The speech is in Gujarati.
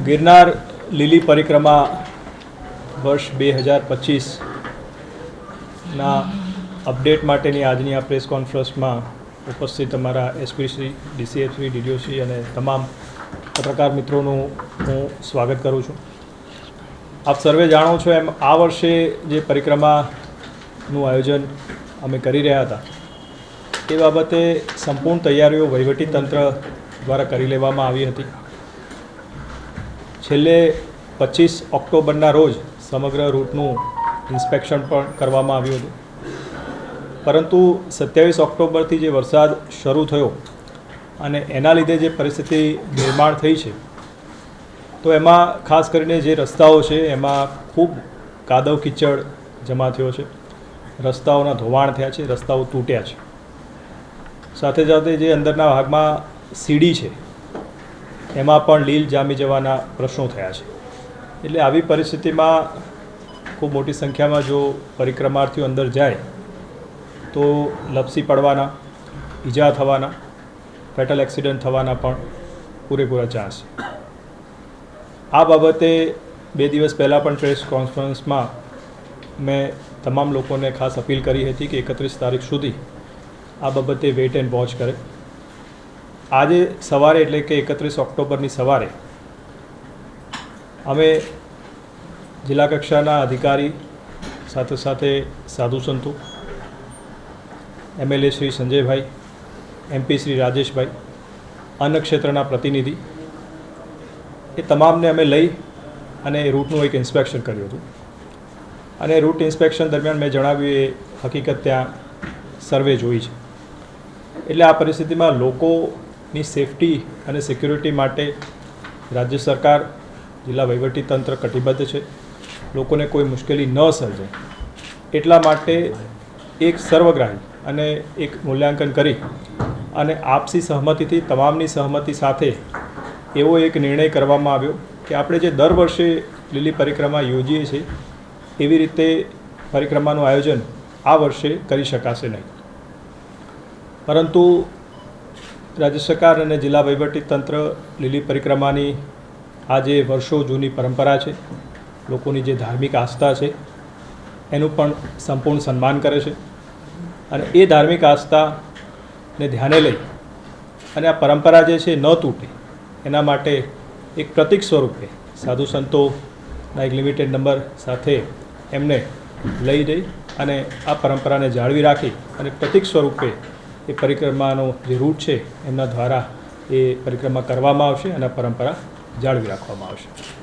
ગિરનાર લીલી પરિક્રમા વર્ષ બે હજાર પચીસના અપડેટ માટેની આજની આ પ્રેસ કોન્ફરન્સમાં ઉપસ્થિત અમારા એસપીસી ડીસીએફસી ડીડીઓસી અને તમામ પત્રકાર મિત્રોનું હું સ્વાગત કરું છું. આપ સર્વે જાણો છો એમ આ વર્ષે જે પરિક્રમાનું આયોજન અમે કરી રહ્યા હતા, એ બાબતે સંપૂર્ણ તૈયારીઓ વહીવટી તંત્ર દ્વારા કરી લેવામાં આવી હતી. છેલ્લે પચીસ ઓક્ટોબરના રોજ સમગ્ર રૂટનું ઇન્સ્પેક્શન પણ કરવામાં આવ્યું હતું. પરંતુ સત્યાવીસ ઓક્ટોબરથી જે વરસાદ શરૂ થયો અને એના લીધે જે પરિસ્થિતિ નિર્માણ થઈ છે, તો એમાં ખાસ કરીને જે રસ્તાઓ છે, એમાં ખૂબ કાદવ કિચડ જમા થયો છે. રસ્તાઓના ધોવાણ થયા છે, રસ્તાઓ તૂટ્યા છે. સાથે સાથે જે અંદરના ભાગમાં સીડી છે એમાં પણ લીલ જામી જવાના પ્રશ્નો થયા છે. એટલે આવી પરિસ્થિતિમાં ખૂબ મોટી સંખ્યામાં જો પરિક્રમાર્થીઓ અંદર જાય, તો લપસી પડવાના, ઈજા થવાના ફેટલ એક્સિડન્ટ થવાના પણ પૂરેપૂરા ચાન્સ આ બાબતે બે દિવસ પહેલાં પણ પ્રેસ કોન્ફરન્સમાં મેં તમામ લોકોને ખાસ અપીલ કરી હતી કે એકત્રીસ તારીખ સુધી આ બાબતે વેઇટ એન્ડ વોચ કરે. આજે સવારે એટલે કે એકત્રીસ ઓક્ટોબરની સવારે અમે જિલ્લા કક્ષાના અધિકારી સાથે સાથે સાધુ સંતો, એમએલએ શ્રી સંજયભાઈ, એમપી શ્રી રાજેશભાઈ, અન્ન ક્ષેત્રના પ્રતિનિધિ, એ તમામને અમે લઈ અને રૂટનું એક ઇન્સ્પેક્શન કર્યું હતું. અને રૂટ ઇન્સ્પેક્શન દરમિયાન મેં જણાવ્યું એ હકીકત ત્યાં સર્વે જોઈ છે. એટલે આ પરિસ્થિતિમાં લોકોની સેફટી અને સિક્યુરિટી માટે રાજ્ય સરકાર, જિલ્લા વહીવટી તંત્ર કટિબદ્ધ છે. લોકોને કોઈ મુશ્કેલી ન સર્જાય એટલા માટે એક સર્વગ્રાહી અને એક મૂલ્યાંકન કરી અને આપસી સહમતિથી, તમામની સહમતિ સાથે એવો એક નિર્ણય કરવામાં આવ્યો કે આપણે જે દર વર્ષે લીલી પરિક્રમા યોજીએ છીએ, એવી રીતે પરિક્રમાનું આયોજન આ વર્ષે કરી શકાશે નહીં. પરંતુ રાજ્ય સરકાર અને જિલ્લા તંત્ર લીલી પરિક્રમાની આ જે વર્ષો જૂની પરંપરા છે. લોકોની જે ધાર્મિક આસ્થા છે, એનું પણ સંપૂર્ણ સન્માન કરે છે. અને એ ધાર્મિક આસ્થાને ધ્યાને લઈ અને આ પરંપરા જે છે, ન તૂટે, એના માટે એક પ્રતિક સ્વરૂપે સાધુ સંતોના એક લિમિટેડ નંબર સાથે એમને લઈ જઈ અને આ પરંપરાને જાળવી રાખી અને પ્રતિક સ્વરૂપે એ પરિક્રમાનો જે રૂટ છે, એમના દ્વારા એ પરિક્રમા કરવામાં આવશે અને પરંપરા જાળવી રાખવામાં આવશે.